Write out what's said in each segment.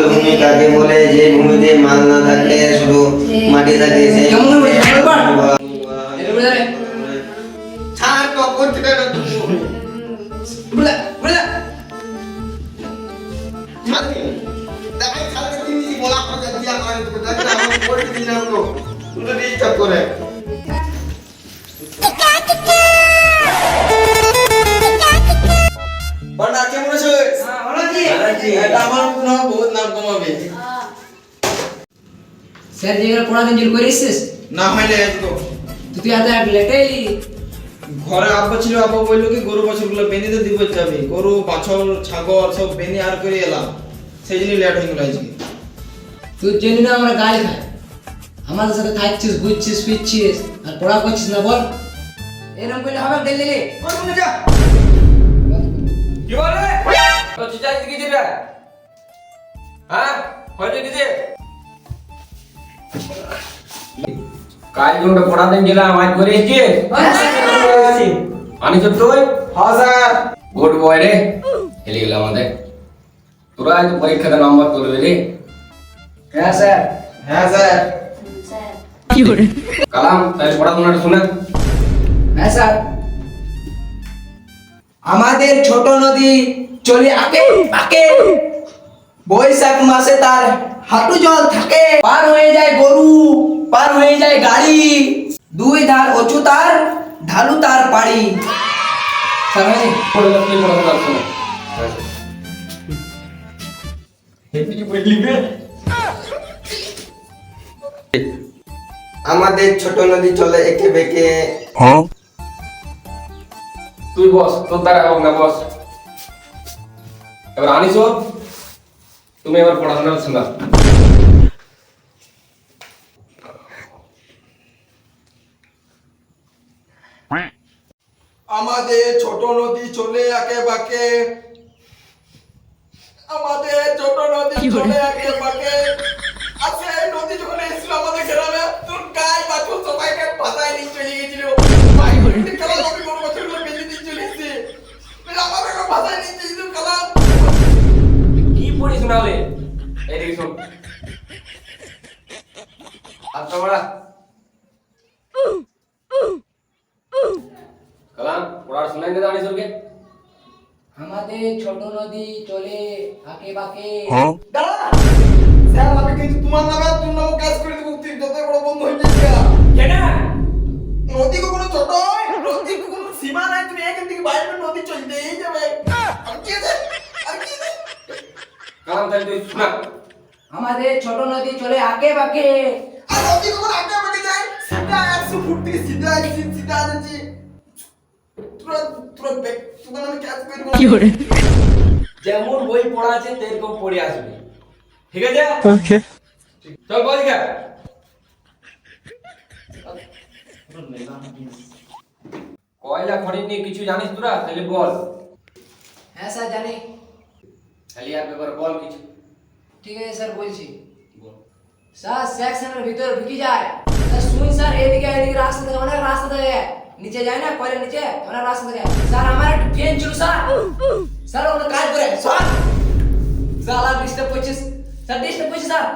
আর্দ্রভূমি কাকে বলে যে ভূমিতে মাল না থাকে শুধু মাটি থাকে সেই করে কেমন আছো? এটা আমার বহুত নাম কমাবে স্যার যেগুলো পড়াদিন জল করে এসছিস না আজকে তুই এত লেটে এলি ঘরে আব্বা ছিল আব্বা বলল কি গরু বাছুরগুলো বেনিতে দিব যাবে গরু বাছর ছাগল সব বেনি আর করে এলাম সেই জন্য লেট হয়ে গেল আজকে তুই জেনে না আমরা খাই আমাদের সাথে খাচ্ছিস বুঝছিস ফিরছিস আর পড়া করছিস না বল এরকম করলে হবে ডেলি ডেলি যা কি বলে তো চিচাই দিকে দিবে হ্যাঁ? হয়তো দিতে কাল জন্য গেলাম আজ করে এসেছিস আনি তো তুই? হ্যাঁ স্যার। গুড বয় রে। হেলে গেল আমাদের। তোরা আজ পরীক্ষাতে নম্বর তুলবে রে। হ্যাঁ স্যার। হ্যাঁ স্যার। কালাম তাহলে পড়াশোনাটা শুনে। হ্যাঁ স্যার। আমাদের ছোট নদী চলে আকে পাকে বৈশাখ মাসে তার হাঁটু জল থাকে। পার হয়ে যায় গরু পার হয়ে যায় গাড়ি। দুই ধার অচু তার ঢালু তার পাড়ি। আমাদের ছোট নদী চলে একে বেঁকে। তুই বস তোর দ্বারা হোক না বস। এবার আনিস তুমি এবার পড়াশোনা শোনা আমাদের ছোট নদী চলে আকে বাকে। আমাদের ছোট নদী চলে আকে বাকে। আছে নদী যখন এসেছিল আমাদের গ্রামে তোর গায়ে বাছুর সবাইকে ভাতায় নিয়ে চলে গেছিল। কালাম পড়ার শোনাই দে আনিস ওকে আমাদের ছোট নদী চলে আকে বাকে। দাঁড়া! স্যার আমি কিন্তু তোমার নামে আর নামও কাজ করে দেবো তুই যত বড় বন্ধু হয়ে যাচ্ছি কেন? নদী কখনো ছোট হয় নদী কখনো সীমা নাই তুমি এখান থেকে বাইরে নদী চলতেই যাবে। আর কি আছে আর কি আছে কালাম তাহলে তুই শোনা আমাদের ছোট নদী চলে আকে বাকে। আর নদী কখনো আগে আমাকে যায়? সিধা একশো ফুট থেকে সিধা সিধা আসছি তোরা তোরা দেখ তোদের আমি কাজ করব যেমন বই পড়া আছে তেরকম পড়ে আসবে। ঠিক আছে? ওকে। চল বল দিকে। কয়লা খড়ি নিয়ে কিছু জানিস তোরা? তাহলে বল। হ্যাঁ স্যার জানি। খালি আর ব্যাপারে বল কিছু। ঠিক আছে স্যার বলছি। বল। স্যার সেকশনের ভিতরে ঢুকি যায়। স্যার শুন স্যার এদিকে এদিকে রাস্তা থেকে অনেক রাস্তা থাকে। নিচে যায় না কয়লা নিচে অনেক রাস্তা থাকে স্যার আমার একটা ফ্রেন্ড ছিল স্যার স্যার ওখানে কাজ করে স্যার স্যার আর ডিস্টার্ব করছিস স্যার ডিস্টার্ব করছিস স্যার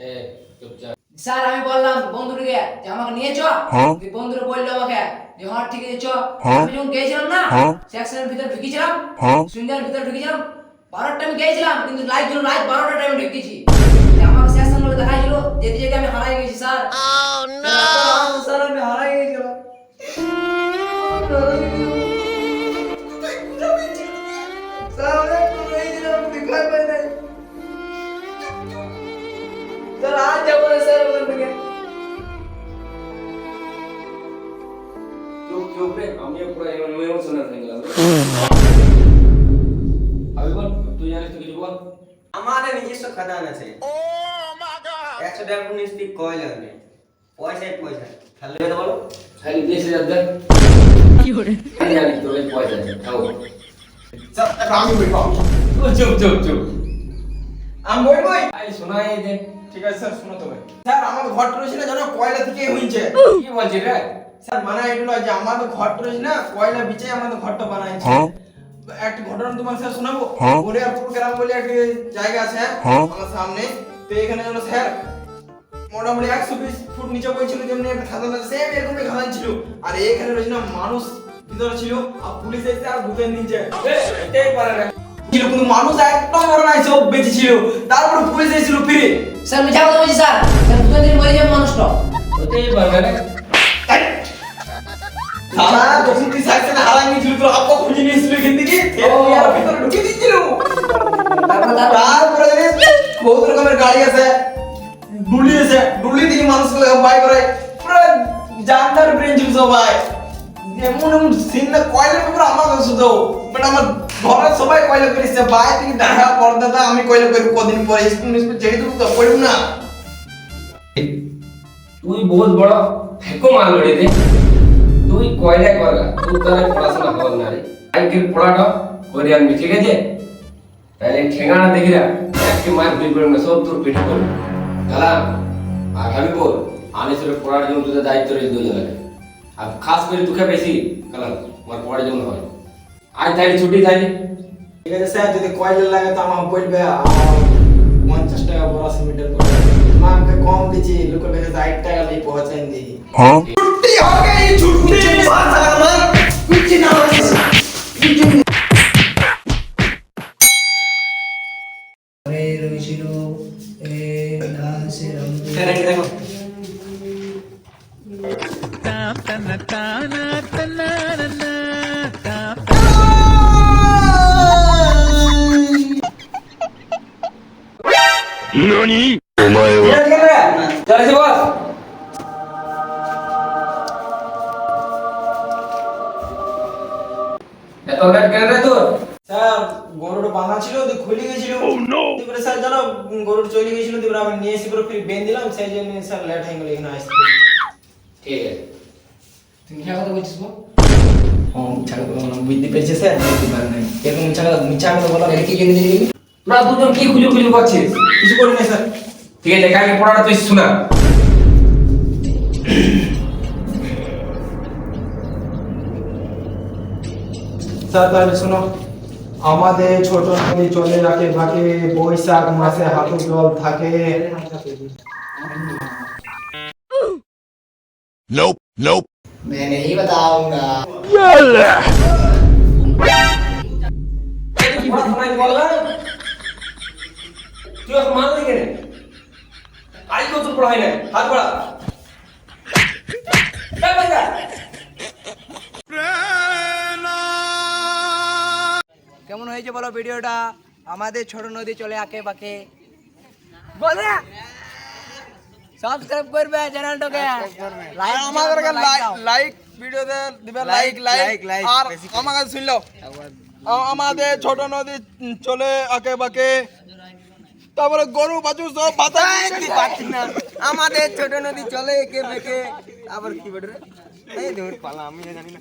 এ চুপচাপ স্যার আমি বললাম বন্ধুকে যে আমাকে নিয়ে চ দিয়ে বন্ধুরা বলল আমাকে যে হ্যাঁ ঠিক আছে চ আমি যখন গেছিলাম না সেকশনের ভিতরে ঢুকেছিলাম সুন্দর ভিতরে ঢুকেছিলাম বারোটা টাইমে গেছিলাম কিন্তু লাইট ছিল লাইট বারোটা টাইমে ঢুকেছি দিয়ে আমাকে সেকশনগুলো দেখাইছিল যেতে যেতে আমি হারাই গেছি স্যার স্যার আমি হারাই জানিস তো কিছু বল? আমাদের নিজস্ব খাদান আছে। একশো দেড় উনিশ পিক কয়লা নেই পয়সায় পয়সা খালি বলো। খালি দেশ হাজার দেখ কি করে? আমি জানি তোর পয়সা আছে খাও স্যার আমি বই চুপ চুপ চুপ। আমি বই বই। আই শোনাই দে। ঠিক আছে স্যার শোনো তবে। স্যার আমার ঘর রয়েছে না জানো কয়লা থেকে হয়েছে কি বলছিস রে? স্যার মানে এগুলো যে আমাদের ঘর রয়েছে না কয়লা বিচে আমাদের ঘরটা বানাইছে। একটা ঘটনা তোমার স্যার শোনাবো? গড়িয়ারপুর গ্রাম বলে একটা জায়গা আছে আমার সামনে। তো এখানে যেন স্যার মোটামুটি একশো বিশ ফুট নিচে যেমনি একটা খাদান সেম এরকমই খাদান ছিল। আর এখানে রয়েছে না মানুষ ভিতরে ছিল আর পুলিশ এসে আর ভূতের নিচে। এটাই পারে না ছিল কিন্তু মানুষ একদম মরে নাই সব বেঁচে ছিল। তারপরে পুলিশ এসেছিল ফিরে। স্যার মিছা কথা বলছি স্যার। স্যার দুটো দিন মরে যাবে মানুষটা। হতেই পারবে না সারা দক্ষিণ দিক সাইড থেকে হারাই নিয়েছিল তো আপা খুঁজে নিয়েছিল থেকে? ও। আর ভিতরে ঢুকিয়ে দিচ্ছিল তারপর বহুত রকমের গাড়ি আছে ডুলি আছে ডুলি দিয়ে মানুষকে বাই করে। পুরো জানদার ব্রেন ছিল সবাই। এমন এমন সিন না কয়লা পেপার আমার শুধু বাট আমার ঘরের সবাই কয়লা করিছে বাই থেকে দেখা পর দাদা আমি কয়লা করি কদিন পরে স্কুল মিস্কুল দেবো তো পড়ব না। তুই বহুত বড় ফেকো মাল রে। তুই কয়লা করগা? তুই তার পড়াশোনা হল না রে। আজকের পড়াটা করে আনবি ঠিক আছে তাহলে ঠেঙ্গানা দেখি না একটি মার দুই পড়বে না সব তোর পেটে পড়বে। আর আমি বল আমি তোর পড়ার জন্য তোদের দায়িত্ব রয়েছে দুজনের আর খাস করে তোকে বেশি গালা আমার পড়ার জন্য হয়। আজ তাহলে ছুটি থাকে ঠিক আছে স্যার যদি কয়েল লাগে তো আমার বলবে পঞ্চাশ টাকা বড় সিমেন্টের তোমাকে কম দিচ্ছি লোকের কাছে ষাট টাকা নিয়ে পৌঁছাই দিই ছুটি হবে ছুটি কিছু না দেখো 何？お前は。大丈夫 গরুটা চলে গেছিল তারপরে নিয়ে এসে বেঁধে দিলাম সেই জন্য স্যার লেট হয়ে গেল এখানে আসতে ঠিক আছে তুমি কি কথা বলছিস গো ও ছাড়ো বুঝতে পেরেছে স্যার এরকম ছাড়া মিছা কথা বলা কি জেনে তোরা দুজন কি খুঁজু খুঁজু করছিস কিছু করি না স্যার ঠিক আছে কালকে পড়াটা তুই শোনা স্যার তাহলে শোনো আমাদের ছোট নদী চলে রাখে ভাকে বৈশাখ মাসে হাঁটু জল থাকে Nope, nope. मैं नहीं बताऊंगा তুই কি ভাত নাই বললা তুই এখন মানলি কেন? আজ কত পড়া হয় না হাত পড়া কেমন হয়েছে বলো ভিডিওটা? আমাদের ছোট নদী চলে আঁকে বাঁকে বলে? সাবস্ক্রাইব করবে চ্যানেলটাকে আমাদেরকে লাইক ভিডিওতে দিবে লাইক লাইক আর আমাকে শুনলো। আমাদের ছোট নদী চলে আকে বাকে তারপরে গরু বাছু সব ভাতা পাচ্ছি না আমাদের ছোট নদী চলে একে বেঁকে। আবার কি বলে এই ধর পালা আমি জানি না।